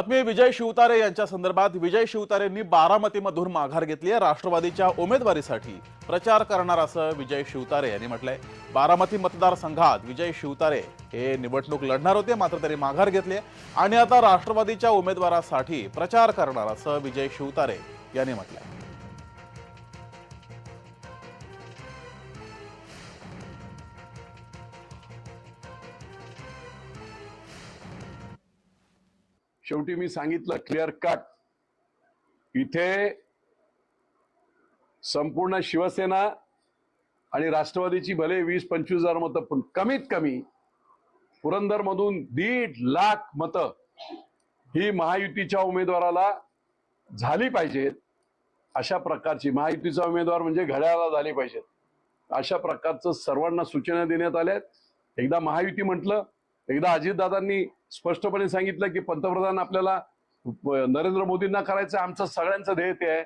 बातमी विजय शिवतारे यांच्या संदर्भात विजय शिवतारेंनी बारामतीमधून माघार घेतली आहे. राष्ट्रवादीच्या उमेदवारीसाठी प्रचार करणार असं विजय शिवतारे यांनी म्हटलंय. बारामती मतदारसंघात विजय शिवतारे हे निवडणूक लढणार होते मात्र त्यांनी माघार घेतली आहे. आणि आता राष्ट्रवादीच्या उमेदवारासाठी प्रचार करणार असं विजय शिवतारे यांनी म्हटलंय. शेवटी मी सांगितलं क्लिअर कट इथे संपूर्ण शिवसेना आणि राष्ट्रवादीची भले वीस पंचवीस हजार मतं पण कमीत कमी पुरंदर मधून दीड लाख मतं ही महायुतीच्या उमेदवाराला झाली पाहिजेत. अशा प्रकारची महायुतीचा उमेदवार म्हणजे घड्याळाला झाली पाहिजेत. अशा प्रकारचं सर्वांना सूचना देण्यात आल्या एकदा महायुती म्हटलं एकदा अजितदादांनी स्पष्टपणे सांगितलं की पंतप्रधान आपल्याला नरेंद्र मोदींना करायचं आमचं सगळ्यांचं ध्येय ते आहे.